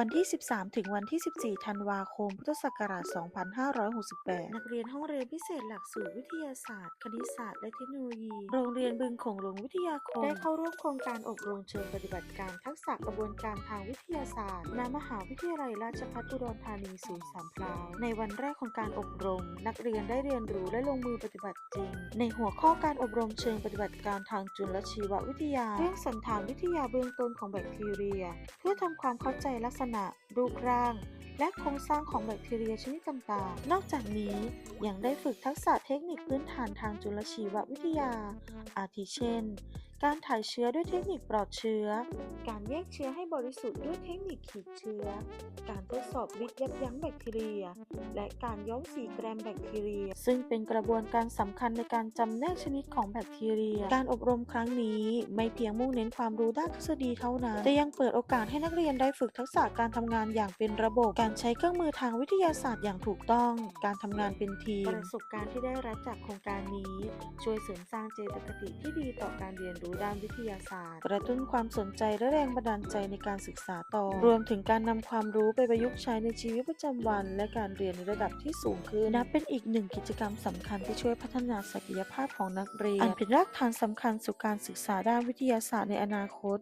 วันที่ 13 ถึงวันที่ 14 ธันวาคม พุทธศักราช 2568 นักเรียนห้องเรียนพิเศษหลักสูตรวิทยาศาสตร์ คณิตศาสตร์ และเทคโนโลยี โรงเรียนบึงโขงหลงวิทยาคม ได้เข้าร่วมโครงการอบรมเชิงปฏิบัติการทักษะกระบวนการทางวิทยาศาสตร์ณมหาวิทยาลัยราชภัฏอุดรธานีศูนย์สามพราว ในวันแรกของการอบรม นักเรียนได้เรียนรู้และลงมือปฏิบัติจริง ในหัวข้อการอบรมเชิงปฏิบัติการทางจุลชีววิทยา เรื่องสันฐานวิทยาเบื้องต้นของแบคทีเรีย เพื่อทำความเข้าใจลักษณะณะ รูปร่าง และโครงสร้างของแบคทีเรียชนิดต่างๆ นอกจากนี้ยังได้ฝึกทักษะเทคนิคพื้นฐานทางจุลชีววิทยา อาทิเช่นการถ่ายเชื้อด้วยเทคนิคปลอดเชื้อ การแยกเชื้อให้บริสุทธิ์ด้วยเทคนิคขีดเชื้อ การทดสอบฤทธิ์ยับยั้งแบคทีเรีย และการย้อมสีแกรมแบคทีเรีย ซึ่งเป็นกระบวนการสำคัญในการจำแนกชนิดของแบคทีเรีย การอบรมครั้งนี้ไม่เพียงมุ่งเน้นความรู้ด้านทฤษฎีเท่านั้น แต่ยังเปิดโอกาสให้นักเรียนได้ฝึกทักษะการทำงานอย่างเป็นระบบ การใช้เครื่องมือทางวิทยาศาสตร์อย่างถูกต้อง การทำงานเป็นทีม ประสบการณ์ที่ได้รับจากโครงการนี้ ช่วยเสริมสร้างเจตคติที่ดีต่อการเรียนรู้ด้านวิทยาศาสตร์ กระตุ้นความสนใจและแรงบันดาลใจในการศึกษาต่อ รวมถึงการนำความรู้ไปประยุกต์ใช้ในชีวิตประจำวัน และการเรียนในระดับที่สูงขึ้นนับเป็นอีกหนึ่งกิจกรรมสำคัญที่ช่วยพัฒนาศักยภาพของนักเรียน อันเป็นรากฐานสำคัญสู่การศึกษาด้านวิทยาศาสตร์ในอนาคต